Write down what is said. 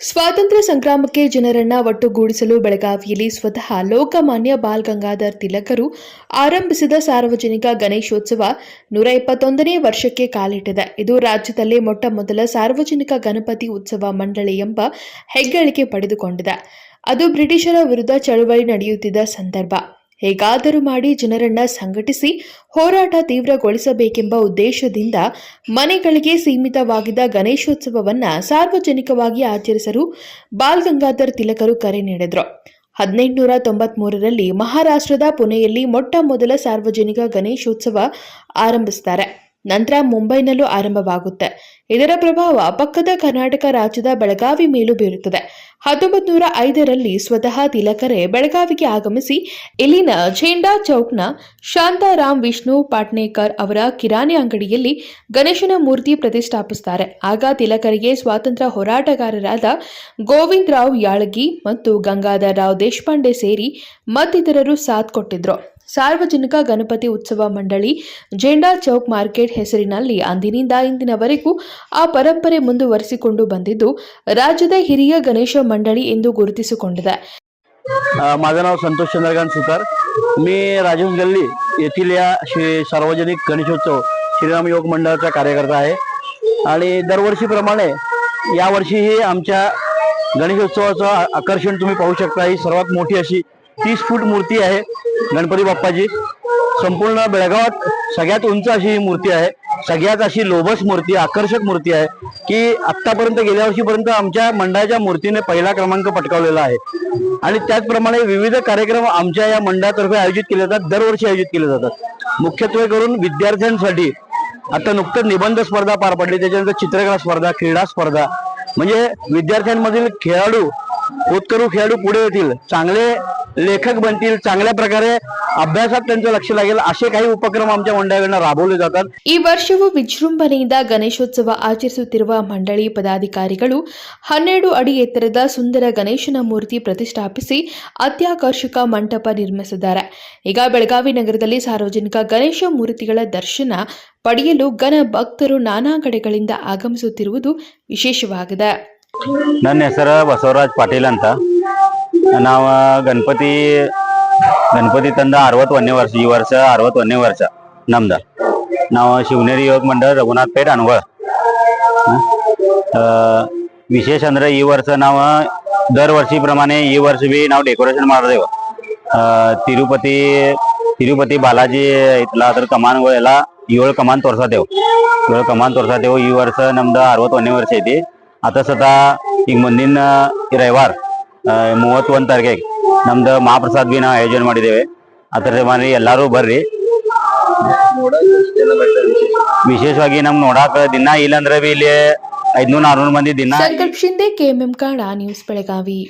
ಸ್ವಾತಂತ್ರ್ಯ ಸಂಗ್ರಾಮಕ್ಕೆ ಜನರನ್ನ ಒಟ್ಟುಗೂಡಿಸಲು ಬೆಳಗಾವಿಯಲ್ಲಿ ಸ್ವತಃ ಲೋಕಮಾನ್ಯ ಬಾಲ್ ಗಂಗಾಧರ್ ತಿಲಕರು ಆರಂಭಿಸಿದ ಸಾರ್ವಜನಿಕ ಗಣೇಶೋತ್ಸವ ನೂರ ಇಪ್ಪತ್ತೊಂದನೇ ವರ್ಷಕ್ಕೆ ಕಾಲಿಟ್ಟಿದೆ. ಇದು ರಾಜ್ಯದಲ್ಲೇ ಮೊಟ್ಟ ಮೊದಲ ಸಾರ್ವಜನಿಕ ಗಣಪತಿ ಉತ್ಸವ ಮಂಡಳಿ ಎಂಬ ಹೆಗ್ಗಳಿಕೆ ಪಡೆದುಕೊಂಡಿದೆ. ಅದು ಬ್ರಿಟಿಷರ ವಿರುದ್ಧ ಚಳವಳಿ ನಡೆಯುತ್ತಿದ್ದ ಸಂದರ್ಭ. ಹೇಗಾದರೂ ಮಾಡಿ ಜನರನ್ನ ಸಂಘಟಿಸಿ ಹೋರಾಟ ತೀವ್ರಗೊಳಿಸಬೇಕೆಂಬ ಉದ್ದೇಶದಿಂದ ಮನೆಗಳಿಗೆ ಸೀಮಿತವಾಗಿದ್ದ ಗಣೇಶೋತ್ಸವವನ್ನ ಸಾರ್ವಜನಿಕವಾಗಿ ಆಚರಿಸಲು ಬಾಲ್ ಗಂಗಾಧರ್ ತಿಲಕರು ಕರೆ ನೀಡಿದ್ರು. ಹದಿನೆಂಟುನೂರ ತೊಂಬತ್ಮೂರರಲ್ಲಿ ಮಹಾರಾಷ್ಟ್ರದ ಪುಣೆಯಲ್ಲಿ ಮೊಟ್ಟ ಮೊದಲ ಸಾರ್ವಜನಿಕ ಗಣೇಶೋತ್ಸವ ಆರಂಭಿಸ್ತಾರೆ. ನಂತರ ಮುಂಬೈನಲ್ಲೂ ಆರಂಭವಾಗುತ್ತೆ. ಇದರ ಪ್ರಭಾವ ಪಕ್ಕದ ಕರ್ನಾಟಕ ರಾಜ್ಯದ ಬೆಳಗಾವಿ ಮೇಲೂ ಬೀರುತ್ತದೆ. ಹತ್ತೊಂಬತ್ತು ನೂರ ಐದರಲ್ಲಿ ಸ್ವತಃ ತಿಲಕರೇ ಬೆಳಗಾವಿಗೆ ಆಗಮಿಸಿ ಇಲ್ಲಿನ ಝೇಂಡಾ ಚೌಕ್ನ ಶಾಂತಾರಾಮ್ ವಿಷ್ಣು ಪಾಟ್ನೇಕರ್ ಅವರ ಕಿರಾಣಿ ಅಂಗಡಿಯಲ್ಲಿ ಗಣೇಶನ ಮೂರ್ತಿ ಪ್ರತಿಷ್ಠಾಪಿಸುತ್ತಾರೆ ಆಗ ತಿಲಕರಿಗೆ ಸ್ವಾತಂತ್ರ್ಯ ಹೋರಾಟಗಾರರಾದ ಗೋವಿಂದ್ ರಾವ್ ಯಾಳಗಿ ಮತ್ತು ಗಂಗಾಧರ್ ರಾವ್ ದೇಶಪಾಂಡೆ ಸೇರಿ ಮತ್ತಿತರರು ಸಾಥ್ ಕೊಟ್ಟಿದ್ರು. ಸಾರ್ವಜನಿಕ ಗಣಪತಿ ಉತ್ಸವ ಮಂಡಳಿ ಜೆಂಡಾ ಚೌಕ್ ಮಾರ್ಕೆಟ್ ಹೆಸರಿನಲ್ಲಿ ಅಂದಿನಿಂದ ಇಂದಿನವರೆಗೂ ಆ ಪರಂಪರೆ ಮುಂದುವರಿಸಿಕೊಂಡು ಬಂದಿದ್ದು ರಾಜ್ಯದ ಹಿರಿಯ ಗಣೇಶ ಮಂಡಳಿ ಎಂದು ಗುರುತಿಸಿಕೊಂಡಿದೆ अ, माझं नाव संतोष चंद्रकांत सुतार मी राजीव गल्ली येथील या श्री सार्वजनिक गणेशोत्सव श्रीराम योग मंडळाचा कार्यकर्ता आहे आणि दरवर्षीप्रमाणे यावर्षीही आमच्या गणेशोत्सवाचं आ- आकर्षण तुम्ही पाहू शकता ही सर्वात मोठी अशी तीस फूट मूर्ती आहे गणपती बाप्पाची संपूर्ण बेळगावात सगळ्यात उंच अशी ही मूर्ती आहे. सगळ्यात अशी लोभस मूर्ती आकर्षक मूर्ती आहे की आत्तापर्यंत गेल्या वर्षीपर्यंत आमच्या मंडळाच्या मूर्तीने पहिला क्रमांक पटकावलेला आहे. आणि त्याचप्रमाणे विविध कार्यक्रम आमच्या या मंडळातर्फे आयोजित केले जातात दरवर्षी आयोजित केले जातात. मुख्यत्वे करून विद्यार्थ्यांसाठी आता नुकतंच निबंध स्पर्धा पार पडली त्याच्यानंतर चित्रकला स्पर्धा क्रीडा स्पर्धा. म्हणजे विद्यार्थ्यांमधील खेळाडू होतकरू खेळाडू पुढे येतील चांगले लेखक बनतील चांगल्या प्रकारे अभ्यासात त्यांचं लक्ष लागेल असे काही उपक्रम आमच्या मंडळाकडनं राबवले जातात ಈ ವರ್ಷವೂ ವಿಜೃಂಭಣೆಯಿಂದ ಗಣೇಶೋತ್ಸವ ಆಚರಿಸುತ್ತಿರುವ ಮಂಡಳಿ ಪದಾಧಿಕಾರಿಗಳು ಹನ್ನೆರಡು ಅಡಿ ಎತ್ತರದ ಸುಂದರ ಗಣೇಶನ ಮೂರ್ತಿ ಪ್ರತಿಷ್ಠಾಪಿಸಿ ಅತ್ಯಾಕರ್ಷಕ ಮಂಟಪ ನಿರ್ಮಿಸಿದ್ದಾರೆ ಈಗ ಬೆಳಗಾವಿ ನಗರದಲ್ಲಿ ಸಾರ್ವಜನಿಕ ಗಣೇಶ ಮೂರ್ತಿಗಳ ದರ್ಶನ ಪಡೆಯಲು ಗಣ ಭಕ್ತರು ನಾನಾ ಕಡೆಗಳಿಂದ ಆಗಮಿಸುತ್ತಿರುವುದು ವಿಶೇಷವಾಗಿದೆ ನನ್ನ ಹೆಸರು ಬಸವರಾಜ್ ಪಾಟೀಲ್ ಅಂತ नाव गणपती गणपती तंद आरवत वन्यवर्ष ही वर्ष आरवत वन्यवर्ष नमदा नाव शिवनेरी योग मंडळ रघुनाथ पेठ अनुभव विशेष अंध्र ही वर्ष नाव दरवर्षीप्रमाणे ही वर्ष बी नाव डेकोरेशन महादेव. तिरुपती तिरुपती बालाजी इथला तर कमान वेळेला येळ कमान तोरसा देव येळ कमान तोरसा देव ही वर्ष नमद आरवत वन्यवर्ष येते. आता सध्या एक मंदिर रविवार. ಮೂವತ್ತೊಂದು ತಾರೀಕಿಗೆ ನಮ್ದು ಮಹಾಪ್ರಸಾದ್ ಬಿ ನಾವು ಆಯೋಜನೆ ಮಾಡಿದ್ದೇವೆ. ಅದರ ಮನೆ ಎಲ್ಲರೂ ಬರ್ರಿ. ವಿಶೇಷವಾಗಿ ನಮ್ಗೆ ನೋಡಾಕ ದಿನ ಇಲ್ಲಂದ್ರೆ ಬಿ ಇಲ್ಲಿ ಐದ್ನೂರ ಆರ್ನೂರು ಮಂದಿ ದಿನ ಸಂಕಲ್ಪ ಶಿಂದೆ ಕೆಎಂಎಂ ಕಾಡ ನ್ಯೂಸ್ ಬೆಳಗಾವಿ.